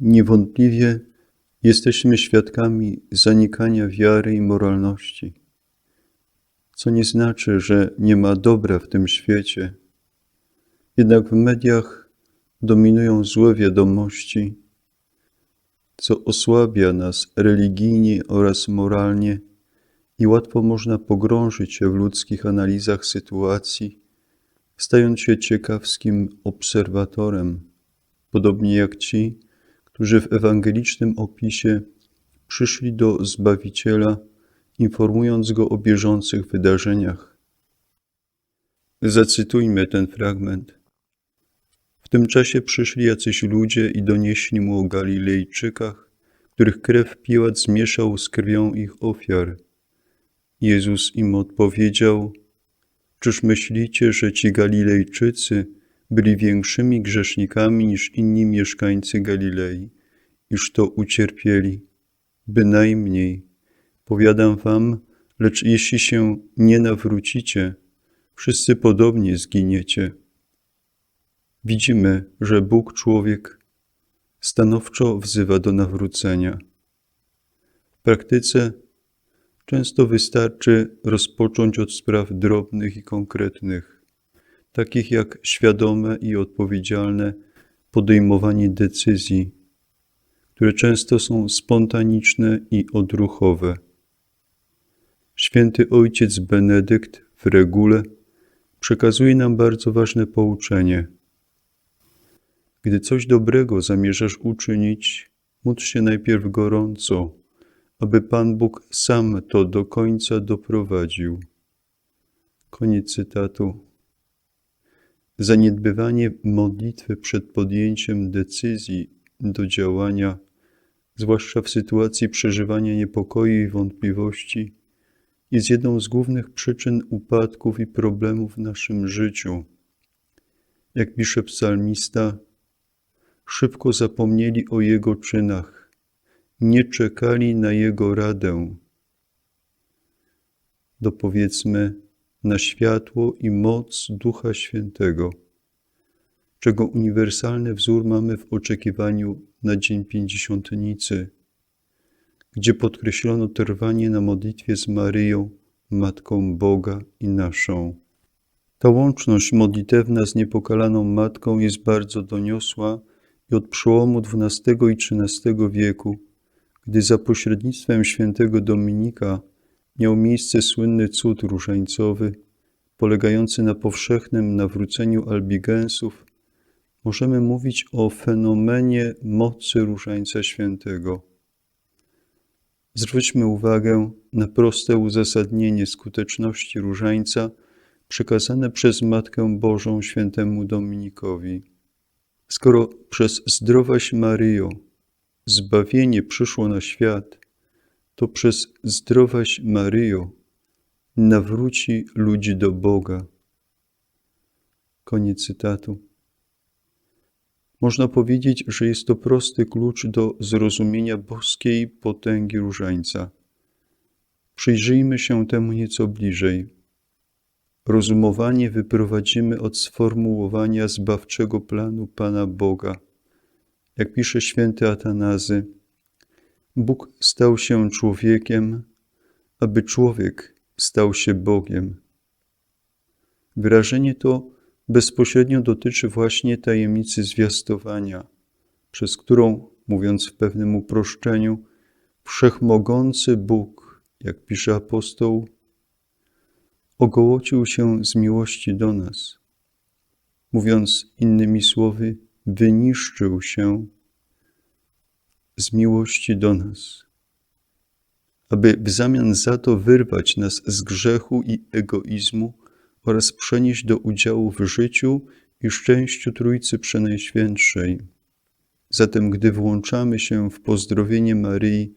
Niewątpliwie jesteśmy świadkami zanikania wiary i moralności, co nie znaczy, że nie ma dobra w tym świecie. Jednak w mediach dominują złe wiadomości, co osłabia nas religijnie oraz moralnie i łatwo można pogrążyć się w ludzkich analizach sytuacji, stając się ciekawskim obserwatorem, podobnie jak ci, którzy w ewangelicznym opisie przyszli do Zbawiciela, informując go o bieżących wydarzeniach. Zacytujmy ten fragment. W tym czasie przyszli jacyś ludzie i donieśli mu o Galilejczykach, których krew Piłat zmieszał z krwią ich ofiar. Jezus im odpowiedział: Czyż myślicie, że ci Galilejczycy byli większymi grzesznikami niż inni mieszkańcy Galilei, iż to ucierpieli? Bynajmniej, powiadam wam, lecz jeśli się nie nawrócicie, wszyscy podobnie zginiecie. Widzimy, że Bóg człowiek stanowczo wzywa do nawrócenia. W praktyce często wystarczy rozpocząć od spraw drobnych i konkretnych, takich jak świadome i odpowiedzialne podejmowanie decyzji, które często są spontaniczne i odruchowe. Święty Ojciec Benedykt w regule przekazuje nam bardzo ważne pouczenie – gdy coś dobrego zamierzasz uczynić, módl się najpierw gorąco, aby Pan Bóg sam to do końca doprowadził. Koniec cytatu. Zaniedbywanie modlitwy przed podjęciem decyzji do działania, zwłaszcza w sytuacji przeżywania niepokoju i wątpliwości, jest jedną z głównych przyczyn upadków i problemów w naszym życiu. Jak pisze psalmista, szybko zapomnieli o Jego czynach, nie czekali na Jego radę. Dopowiedzmy na światło i moc Ducha Świętego, czego uniwersalny wzór mamy w oczekiwaniu na Dzień Pięćdziesiątnicy, gdzie podkreślono trwanie na modlitwie z Maryją, Matką Boga i naszą. Ta łączność modlitewna z niepokalaną Matką jest bardzo doniosła, i od przełomu XII i XIII wieku, gdy za pośrednictwem świętego Dominika miał miejsce słynny cud różańcowy, polegający na powszechnym nawróceniu albigensów, możemy mówić o fenomenie mocy różańca świętego. Zwróćmy uwagę na proste uzasadnienie skuteczności różańca przekazane przez Matkę Bożą świętemu Dominikowi. Skoro przez zdrowaś Maryjo zbawienie przyszło na świat, to przez zdrowaś Maryjo nawróci ludzi do Boga. Koniec cytatu. Można powiedzieć, że jest to prosty klucz do zrozumienia boskiej potęgi różańca. Przyjrzyjmy się temu nieco bliżej. Rozumowanie wyprowadzimy od sformułowania zbawczego planu Pana Boga. Jak pisze święty Atanazy, Bóg stał się człowiekiem, aby człowiek stał się Bogiem. Wyrażenie to bezpośrednio dotyczy właśnie tajemnicy zwiastowania, przez którą, mówiąc w pewnym uproszczeniu, wszechmogący Bóg, jak pisze apostoł, ogołocił się z miłości do nas. Mówiąc innymi słowy, wyniszczył się z miłości do nas, aby w zamian za to wyrwać nas z grzechu i egoizmu oraz przenieść do udziału w życiu i szczęściu Trójcy Przenajświętszej. Zatem, gdy włączamy się w pozdrowienie Maryi,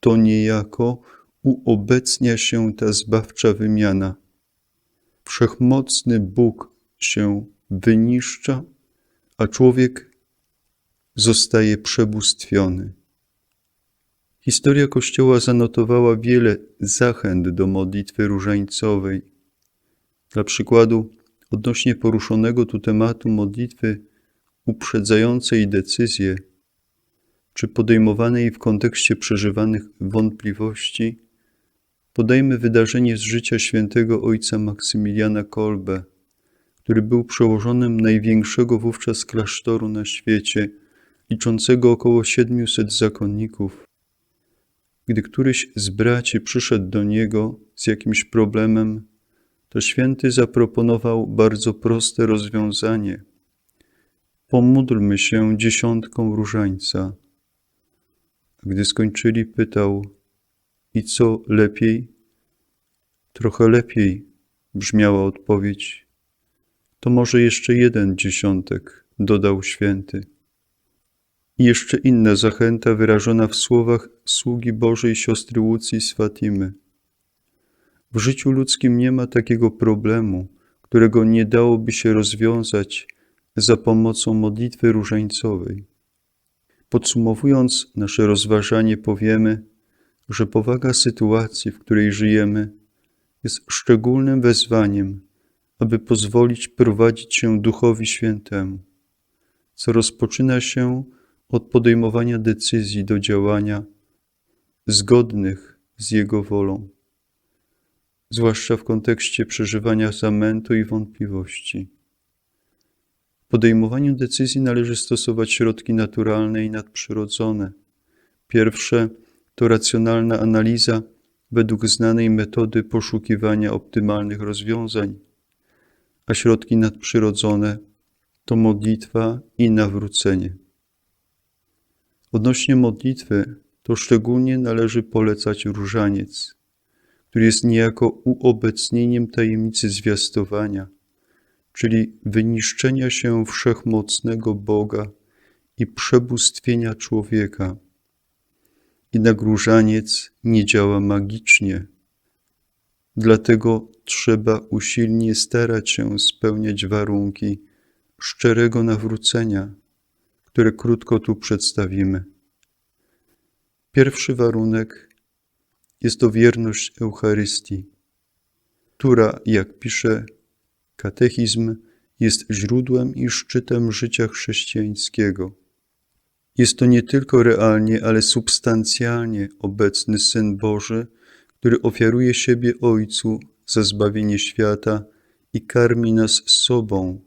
to niejako uobecnia się ta zbawcza wymiana – wszechmocny Bóg się wyniszcza, a człowiek zostaje przebóstwiony. Historia Kościoła zanotowała wiele zachęt do modlitwy różańcowej. Dla przykładu, odnośnie poruszonego tu tematu modlitwy uprzedzającej decyzję, czy podejmowanej w kontekście przeżywanych wątpliwości, podajmy wydarzenie z życia świętego ojca Maksymiliana Kolbe, który był przełożonym największego wówczas klasztoru na świecie, liczącego około 700 zakonników. Gdy któryś z braci przyszedł do niego z jakimś problemem, to święty zaproponował bardzo proste rozwiązanie. Pomódlmy się dziesiątką różańca. Gdy skończyli, pytał: I co lepiej? Trochę lepiej, brzmiała odpowiedź. To może jeszcze jeden dziesiątek, dodał święty. I jeszcze inna zachęta wyrażona w słowach sługi Bożej siostry Łucji z Fatimy. W życiu ludzkim nie ma takiego problemu, którego nie dałoby się rozwiązać za pomocą modlitwy różańcowej. Podsumowując nasze rozważanie, powiemy, że powaga sytuacji, w której żyjemy, jest szczególnym wezwaniem, aby pozwolić prowadzić się Duchowi Świętemu, co rozpoczyna się od podejmowania decyzji do działania zgodnych z Jego wolą, zwłaszcza w kontekście przeżywania zamętu i wątpliwości. W podejmowaniu decyzji należy stosować środki naturalne i nadprzyrodzone. Pierwsze to racjonalna analiza według znanej metody poszukiwania optymalnych rozwiązań, a środki nadprzyrodzone to modlitwa i nawrócenie. Odnośnie modlitwy, to szczególnie należy polecać różaniec, który jest niejako uobecnieniem tajemnicy zwiastowania, czyli wyniszczenia się wszechmocnego Boga i przebóstwienia człowieka. Jednak różaniec nie działa magicznie, dlatego trzeba usilnie starać się spełniać warunki szczerego nawrócenia które krótko tu przedstawimy. Pierwszy warunek jest to wierność Eucharystii, która, jak pisze katechizm, jest źródłem i szczytem życia chrześcijańskiego. Jest to nie tylko realnie, ale substancjalnie obecny Syn Boży, który ofiaruje siebie Ojcu za zbawienie świata i karmi nas sobą.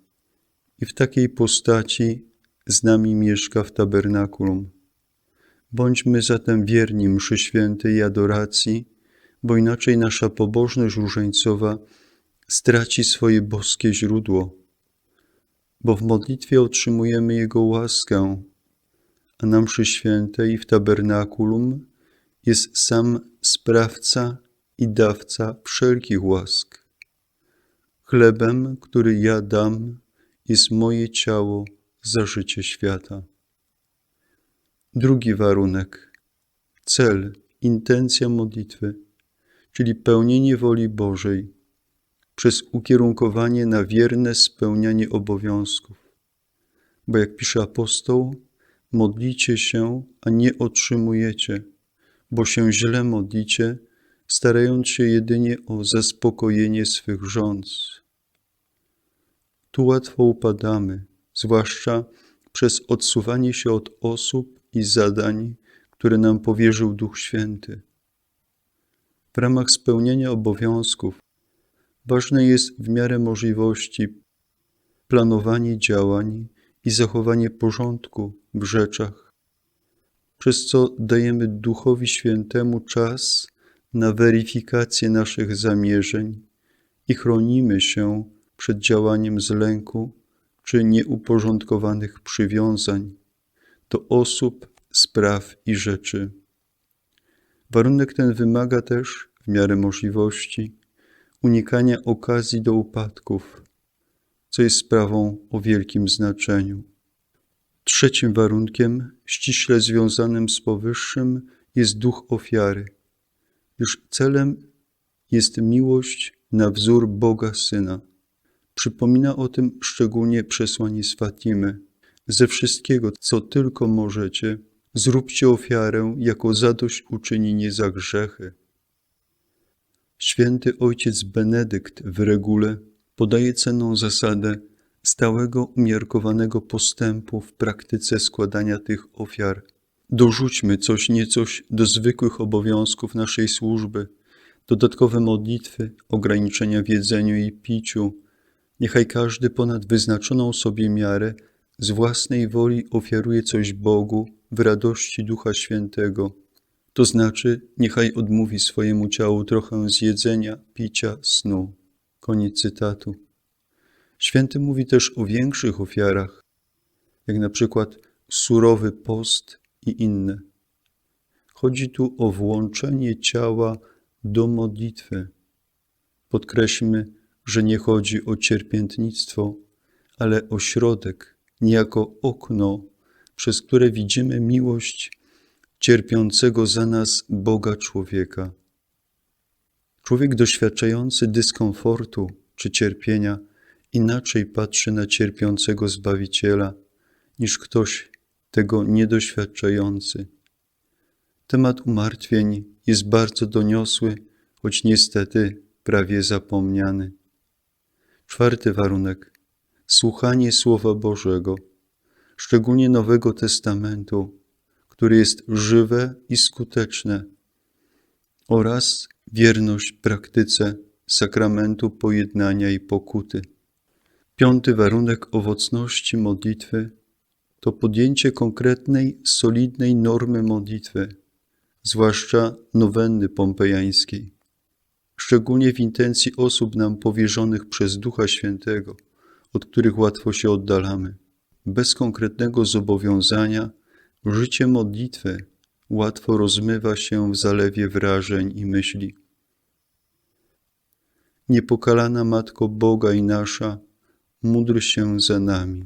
I w takiej postaci z nami mieszka w tabernakulum. Bądźmy zatem wierni mszy świętej i adoracji, bo inaczej nasza pobożność różańcowa straci swoje boskie źródło, bo w modlitwie otrzymujemy Jego łaskę, a na mszy świętej w tabernakulum jest sam sprawca i dawca wszelkich łask. Chlebem, który ja dam, jest moje ciało, za życie świata. Drugi warunek, cel, intencja modlitwy, czyli pełnienie woli Bożej przez ukierunkowanie na wierne spełnianie obowiązków. Bo jak pisze apostoł, modlicie się, a nie otrzymujecie, bo się źle modlicie, starając się jedynie o zaspokojenie swych rządz. Tu łatwo upadamy, zwłaszcza przez odsuwanie się od osób i zadań, które nam powierzył Duch Święty. W ramach spełniania obowiązków ważne jest w miarę możliwości planowanie działań i zachowanie porządku w rzeczach, przez co dajemy Duchowi Świętemu czas na weryfikację naszych zamierzeń i chronimy się przed działaniem z lęku czy nieuporządkowanych przywiązań do osób, spraw i rzeczy. Warunek ten wymaga też, w miarę możliwości, unikania okazji do upadków, co jest sprawą o wielkim znaczeniu. Trzecim warunkiem, ściśle związanym z powyższym, jest duch ofiary, gdyż celem jest miłość na wzór Boga Syna. Przypomina o tym szczególnie przesłanie z Fatimy. Ze wszystkiego, co tylko możecie, zróbcie ofiarę jako zadośćuczynienie za grzechy. Święty ojciec Benedykt w regule podaje cenną zasadę stałego umiarkowanego postępu w praktyce składania tych ofiar Dorzućmy coś niecoś do zwykłych obowiązków naszej służby, dodatkowe modlitwy, ograniczenia w jedzeniu i piciu. Niechaj każdy ponad wyznaczoną sobie miarę z własnej woli ofiaruje coś Bogu w radości Ducha Świętego. To znaczy, niechaj odmówi swojemu ciału trochę zjedzenia, picia, snu. Koniec cytatu. Święty mówi też o większych ofiarach, jak na przykład surowy post i inne. Chodzi tu o włączenie ciała do modlitwy. Podkreślmy, że nie chodzi o cierpiętnictwo, ale o środek, niejako okno, przez które widzimy miłość cierpiącego za nas Boga człowieka. Człowiek doświadczający dyskomfortu czy cierpienia inaczej patrzy na cierpiącego Zbawiciela niż ktoś tego niedoświadczający. Temat umartwień jest bardzo doniosły, choć niestety prawie zapomniany. Czwarty warunek słuchanie Słowa Bożego, szczególnie Nowego Testamentu, które jest żywe i skuteczne, oraz wierność praktyce sakramentu pojednania i pokuty. Piąty warunek owocności modlitwy to podjęcie konkretnej, solidnej normy modlitwy, zwłaszcza nowenny pompejańskiej, szczególnie w intencji osób nam powierzonych przez Ducha Świętego, od których łatwo się oddalamy. Bez konkretnego zobowiązania życie modlitwy łatwo rozmywa się w zalewie wrażeń i myśli. Niepokalana Matko Boga i nasza, módl się za nami.